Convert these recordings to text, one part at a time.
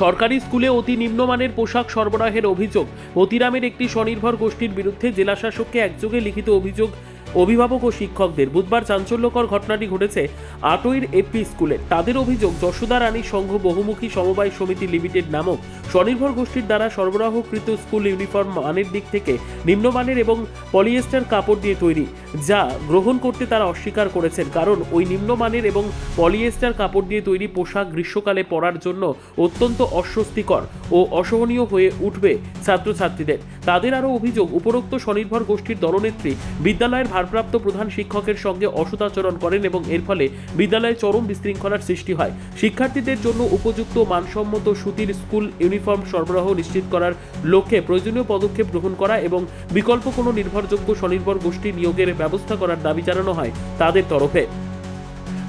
সরকারি স্কুলে অতি নিম্নমানের পোশাক সরবরাহের অভিযোগ। অতিরামের একটি স্বনির্ভর গোষ্ঠীর বিরুদ্ধে জেলাশাসককে একযোগে লিখিত অভিযোগ অভিভাবক ও শিক্ষকদের বুধবার চাঞ্চল্যকর ঘটনাটি ঘটেছে আটইর এপি স্কুলে। তাদের অভিযোগ, যশোদা রানী সংঘ বহুমুখী সমবায় সমিতি লিমিটেড নামক স্বনির্ভর গোষ্ঠীর দ্বারা সরবরাহকৃত স্কুল ইউনিফর্ম মানের দিক থেকে নিম্নমানের এবং পলিয়েস্টার কাপড় দিয়ে তৈরি, যা গ্রহণ করতে তারা অস্বীকার করেছেন। কারণ ওই নিম্নমানের এবং পলিয়েস্টার কাপড় দিয়ে তৈরি পোশাক গ্রীষ্মকালে পরার জন্য অত্যন্ত অস্বস্তিকর ও অসহনীয় হয়ে উঠবে ছাত্রছাত্রীদের। তাদের আরও অভিযোগ, উপরোক্ত স্বনির্ভর গোষ্ঠীর দলনেত্রী বিদ্যালয়ের ভারপ্রাপ্ত প্রধান শিক্ষকের সঙ্গে অসদাচরণ করেন এবং এর ফলে বিদ্যালয়ে চরম বিশৃঙ্খলার সৃষ্টি হয়। শিক্ষার্থীদের জন্য উপযুক্ত মানসম্মত সুতির স্কুল ইউনিফর্ম সরবরাহ নিশ্চিত করার লক্ষ্যে প্রয়োজনীয় পদক্ষেপ গ্রহণ করা এবং বিকল্প কোনো নির্ভরযোগ্য স্বনির্ভর গোষ্ঠী নিয়োগের ব্যবস্থা করার দাবি জানানো হয় তাদের তরফে।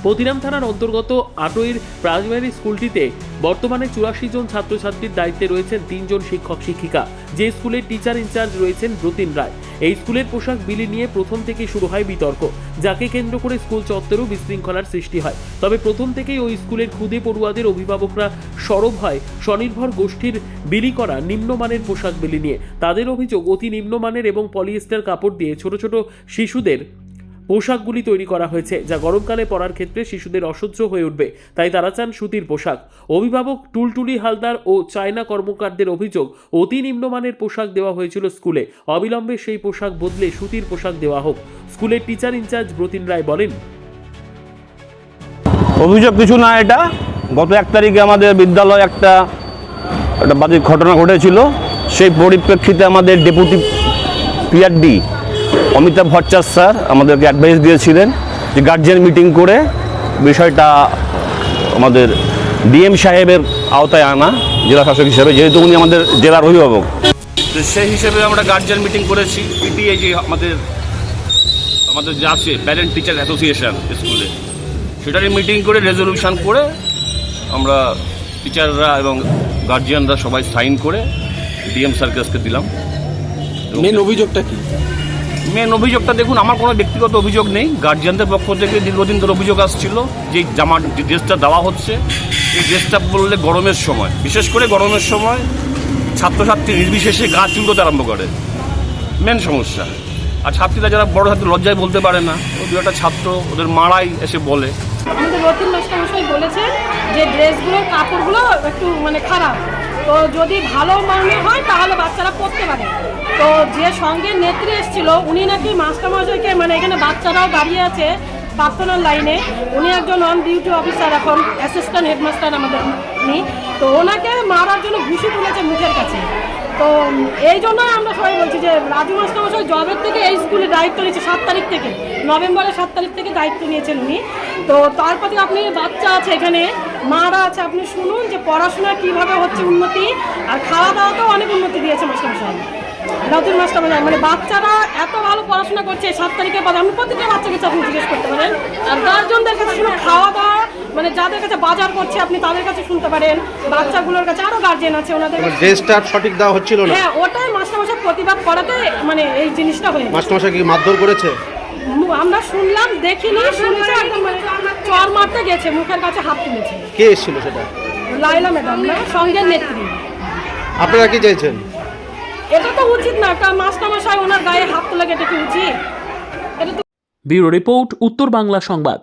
পতিরাম থানার অন্তর্গত আটোইর প্রাইমারি স্কুলটিতে বর্তমানে চুরাশি জন ছাত্রছাত্রীর দায়িত্বে রয়েছেন তিনজন শিক্ষক শিক্ষিকা যে স্কুলের টিচার ইনচার্জ রয়েছেন ব্রতিন রায়। এই স্কুলের পোশাক বিলি নিয়ে প্রথম থেকেই শুরু হয় বিতর্ক, যাকে কেন্দ্র করে স্কুল চত্বরেও বিশৃঙ্খলার সৃষ্টি হয়। তবে প্রথম থেকেই ওই স্কুলের খুদে পড়ুয়াদের অভিভাবকরা সরব হয় স্বনির্ভর গোষ্ঠীর বিলি করা নিম্নমানের পোশাক বিলি নিয়ে। তাদের অভিযোগ, অতি নিম্নমানের এবং পলিয়েস্টার কাপড় দিয়ে ছোট ছোট শিশুদের পোশাকগুলি তৈরি করা হয়েছে, যা গরমকালে পরার ক্ষেত্রে শিশুদের অসহ্য হয়ে উঠবে। তাই তারা চান সুতির পোশাক। অভিভাবক টুলটুলি হালদার ও চায়না কর্মকারদের অভিযোগ, অতি নিম্নমানের পোশাক দেওয়া হয়েছিল স্কুলে। অবিলম্বে সেই পোশাক বদলে সুতির পোশাক দেওয়া হোক। স্কুলের টিচার ইনচার্জ ব্রতিন রায় বলেন, অভিযোগ কিছু না এটা। গত এক তারিখে আমাদের বিদ্যালয়ে একটা একটা বাজে ঘটনা ঘটেছিল। সেই পরিপ্রেক্ষিতে আমাদের deputy PRD Amitabh Bhattacharya sir আমাদেরকে অ্যাডভাইস দিয়েছিলেন যে গার্জিয়ান মিটিং করে বিষয়টা আমাদের ডিএম সাহেবের আওতায় আনা জেলা শাসক হিসেবে যেহেতু উনি আমাদের জেলার অভিভাবক। তো সেই হিসেবে আমরা গার্জিয়ান মিটিং করেছি পিটিএ যে আমাদের আমাদের যে আছে প্যারেন্ট টিচার অ্যাসোসিয়েশন স্কুলে সেটারই মিটিং করে রেজলিউশন করে আমরা টিচাররা এবং গার্জিয়ানরা সবাই সাইন করে ডিএম স্যারকে আজকে দিলাম। মেন অভিযোগটা কি? মেন অভিযোগটা দেখুন, আমার কোনো ব্যক্তিগত অভিযোগ নেই। গার্জিয়ানদের পক্ষ থেকে দীর্ঘদিন ধরে অভিযোগ আসছিল যে জামা যে ড্রেসটা দেওয়া হচ্ছে, এই ড্রেসটা বললে গরমের সময়। বিশেষ করে গরমের সময় ছাত্রছাত্রী নির্বিশেষে গা চুলকোতে আরম্ভ করে। মেন সমস্যা। আর ছাত্রীরা যারা বড় ছাত্র, লজ্জায় বলতে পারে না। দু একটা ছাত্র, ওদের মারাই এসে বলে। আমাদের রতিন যে ড্রেসগুলোর কাপড়গুলো একটু মানে খারাপ। তো যদি ভালো মানের হয়, তাহলে বাচ্চারা পরতে পারে। তো যে সঙ্গে নেত্রী এসেছিল, উনি নাকি মাস্টারমশাইকে মানে এখানে বাচ্চারাও দাঁড়িয়ে আছে প্রার্থনার লাইনে। উনি একজন অন ডিউটি অফিসার এখন অ্যাসিস্ট্যান্ট হেডমাস্টার আমাদের উনি। তো ওনাকে মারার জন্য ঘুষি তুলেছে মুখের কাছে। তো এই জন্য আমরা সবাই বলছি যে রাজু মাস্টারমশাই জবের থেকে এই স্কুলে দায়িত্ব নিয়েছে, সাত তারিখ থেকে। নভেম্বরের সাত তারিখ থেকে দায়িত্ব নিয়েছেন উনি। তো তার প্রতি আপনি বাচ্চা আছে এখানে, মারা আছে, আপনি শুনুন যে পড়াশোনা কীভাবে হচ্ছে উন্নতি, আর খাওয়া দাওয়াতেও অনেক উন্নতি দিয়েছে মাস্টারমশাই। নতুন মাস্টারমশাই মানে বাচ্চারা এত ভালো পড়াশোনা করছে সাত তারিখের পরে আপনি প্রতিটা বাচ্চার কাছে আপনি জিজ্ঞেস করতে পারেন আর গার্জনদের কাছে শুনে খাওয়া দাওয়া মানে যাদের কাছে বাজার করছে আপনি তাদের কাছে শুনতে পারেন। বাচ্চাগুলোর কাছে আরও গার্জেন আছে ওনাদের ড্রেসটা সঠিক দেওয়া হচ্ছিল না? হ্যাঁ ওটাই মাস্টারমশাই প্রতিবাদ করাতে মানে এই জিনিসটা হয়ে মাস্টারমশাই কি মারধর করেছে? আমরা শুনলাম দেখিনি শুনেছি একদম মানে চর মারতে গেছে মুখের কাছে হাত তুলেছে। কে এসেছিল সেটা? লাইলা ম্যাডাম না সঙ্গের নেত্রী। আপনারা কি চাইছেন? এটা তো উচিত না, একটা মাস্টারমশাই ওনার গায়ে হাত তুলে কেটে উচিত? ব্যুরো রিপোর্ট, উত্তর বাংলা সংবাদ।